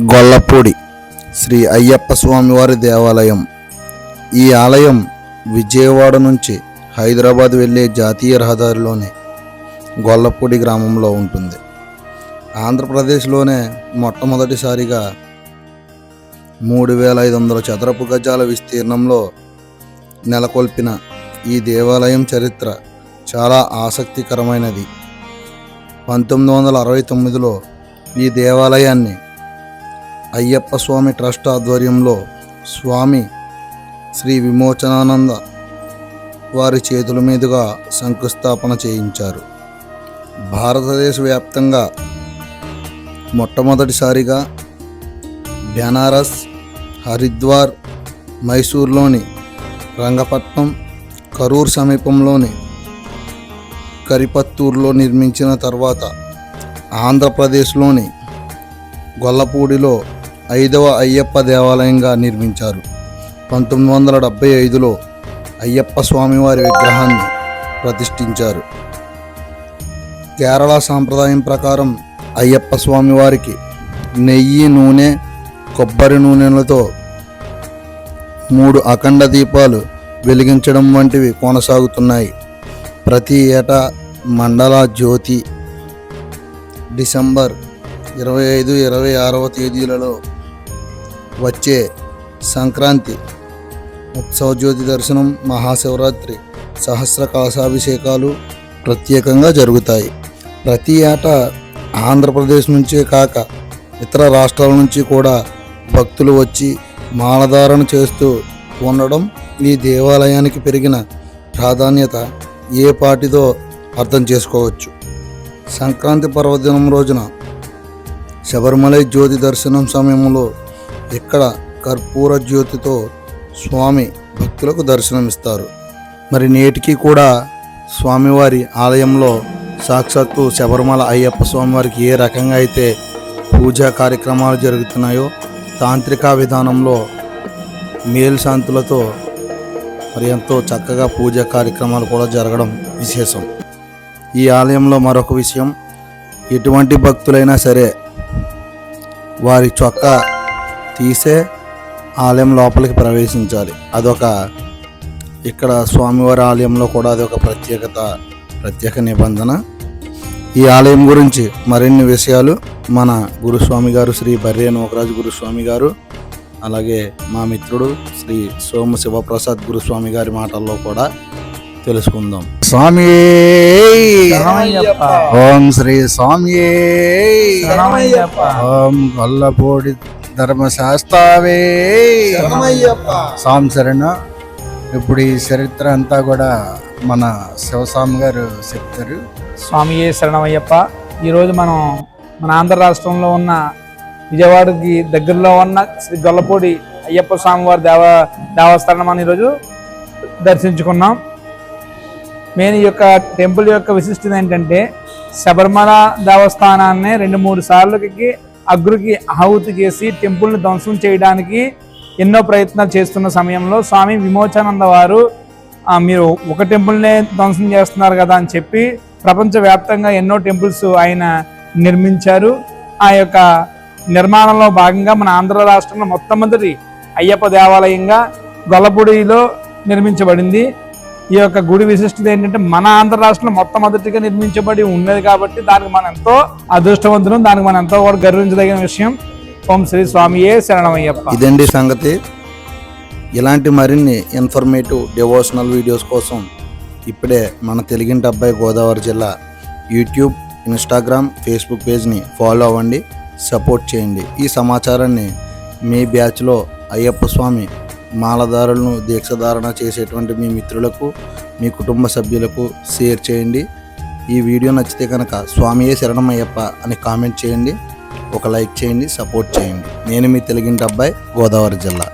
గొల్లపూడి శ్రీ అయ్యప్ప స్వామివారి దేవాలయం. ఈ ఆలయం విజయవాడ నుంచి హైదరాబాద్ వెళ్ళే జాతీయ రహదారిలోని గొల్లపూడి గ్రామంలో ఉంటుంది. ఆంధ్రప్రదేశ్లోనే మొట్టమొదటిసారిగా మూడు వేల ఐదు వందల చదరపు గజాల విస్తీర్ణంలో నెలకొల్పిన ఈ దేవాలయం చరిత్ర చాలా ఆసక్తికరమైనది. పంతొమ్మిది వందల అరవై తొమ్మిదిలో ఈ దేవాలయాన్ని అయ్యప్ప స్వామి ట్రస్ట్ ఆధ్వర్యంలో స్వామి శ్రీ విమోచనానంద వారి చేతుల మీదుగా శంకుస్థాపన చేయించారు. భారతదేశ వ్యాప్తంగా మొట్టమొదటిసారిగా బెనారస్ హరిద్వార్ మైసూర్లోని రంగపట్నం కరూర్ సమీపంలోని కరిపత్తూరులో నిర్మించిన తర్వాత ఆంధ్రప్రదేశ్లోని గొల్లపూడిలో ఐదవ అయ్యప్ప దేవాలయంగా నిర్మించారు. పంతొమ్మిది వందల డెబ్బై ఐదులో అయ్యప్ప స్వామివారి విగ్రహాన్ని ప్రతిష్ఠించారు. కేరళ సాంప్రదాయం ప్రకారం అయ్యప్ప స్వామివారికి నెయ్యి నూనె కొబ్బరి నూనెలతో మూడు అఖండ దీపాలు వెలిగించడం వంటివి కొనసాగుతున్నాయి. ప్రతి ఏటా మండల జ్యోతి డిసెంబర్ ఇరవై ఐదు ఇరవై ఆరవ తేదీలలో వచ్చే సంక్రాంతి ఉత్సవ జ్యోతి దర్శనం మహాశివరాత్రి సహస్ర కలశాభిషేకాలు ప్రత్యేకంగా జరుగుతాయి. ప్రతి ఏటా ఆంధ్రప్రదేశ్ నుంచే కాక ఇతర రాష్ట్రాల నుంచి కూడా భక్తులు వచ్చి మాలధారణ చేస్తూ ఉండడం ఈ దేవాలయానికి పెరిగిన ప్రాధాన్యత ఏ పాటిదో అర్థం చేసుకోవచ్చు. సంక్రాంతి పర్వదినం రోజున శబరిమలై జ్యోతి దర్శనం సమయంలో ఇక్కడ కర్పూర జ్యోతితో స్వామి భక్తులకు దర్శనమిస్తారు. మరి నేటికి కూడా స్వామివారి ఆలయంలో సాక్షాత్తు శబరిమల అయ్యప్ప స్వామివారికి ఏ రకంగా అయితే పూజా కార్యక్రమాలు జరుగుతున్నాయో తాంత్రిక విధానంలో మేల్శాంతులతో మరి ఎంతో చక్కగా పూజా కార్యక్రమాలు కూడా జరగడం విశేషం. ఈ ఆలయంలో మరొక విషయం ఎటువంటి భక్తులైనా సరే వారి చొక్కా తీసే ఆలయం లోపలికి ప్రవేశించాలి. అదొక ఇక్కడ స్వామివారి ఆలయంలో కూడా అదొక ప్రత్యేకత ప్రత్యేక నిబంధన. ఈ ఆలయం గురించి మరిన్ని విషయాలు మన గురుస్వామి గారు శ్రీ బర్రే నోకరాజు గురుస్వామి గారు అలాగే మా మిత్రుడు శ్రీ సోమ శివప్రసాద్ గురుస్వామి గారి మాటల్లో కూడా తెలుసుకుందాం. స్వామి. ఓం శ్రీ స్వామి. ఓం గొల్లపూడి ధర్మశాస్త్రావే. శరణ. ఇప్పుడు ఈ చరిత్ర అంతా కూడా మన శివస్వామి గారు చెప్తారు. స్వామియే శరణమయ్యప్ప. ఈరోజు మనం మన ఆంధ్ర రాష్ట్రంలో ఉన్న విజయవాడకి దగ్గరలో ఉన్న శ్రీ గొల్లపూడి అయ్యప్ప స్వామివారి దేవ దేవస్థానం మనం ఈరోజు దర్శించుకున్నాం. మెయిన్ ఈ యొక్క టెంపుల్ యొక్క విశిష్టత ఏంటంటే శబరిమల దేవస్థానాన్ని రెండు మూడు సార్లకి అగ్రుకి ఆహుతి చేసి టెంపుల్ని ధ్వంసం చేయడానికి ఎన్నో ప్రయత్నాలు చేస్తున్న సమయంలో స్వామి విమోచానంద వారు మీరు ఒక టెంపుల్నే ధ్వంసం చేస్తున్నారు కదా అని చెప్పి ప్రపంచవ్యాప్తంగా ఎన్నో టెంపుల్స్ ఆయన నిర్మించారు. ఆ యొక్క నిర్మాణంలో భాగంగా మన ఆంధ్ర రాష్ట్రంలో మొట్టమొదటి అయ్యప్ప దేవాలయంగా గొల్లపూడిలో నిర్మించబడింది. ఈ యొక్క గుడి విశిష్టత ఏంటంటే మన ఆంధ్ర రాష్ట్రంలో మొట్టమొదటిగా నిర్మించబడి ఉన్నది కాబట్టి దానికి మనం ఎంతో అదృష్టవంతులం దానికి మనం ఎంతో కూడా గర్వించదగిన విషయం. ఓం శ్రీ స్వామియే శరణమయ్యప్ప. ఇదండి సంగతి. ఇలాంటి మరిన్ని ఇన్ఫర్మేటివ్ డివోషనల్ వీడియోస్ కోసం ఇప్పుడే మన తెలుగింటి అబ్బాయి గోదావరి జిల్లా యూట్యూబ్ ఇన్స్టాగ్రామ్ ఫేస్బుక్ పేజ్ని ఫాలో అవ్వండి సపోర్ట్ చేయండి. ఈ సమాచారాన్ని మీ బ్యాచ్లో అయ్యప్ప స్వామి మాలదారులను దీక్షధారణ చేసేటువంటి మీ మిత్రులకు మీ కుటుంబ సభ్యులకు షేర్ చేయండి. ఈ వీడియో నచ్చితే కనుక స్వామియే శరణమయ్యప్ప అని కామెంట్ చేయండి. ఒక లైక్ చేయండి సపోర్ట్ చేయండి. నేను మీ తెలుగింటి అబ్బాయి గోదావరి జిల్లా.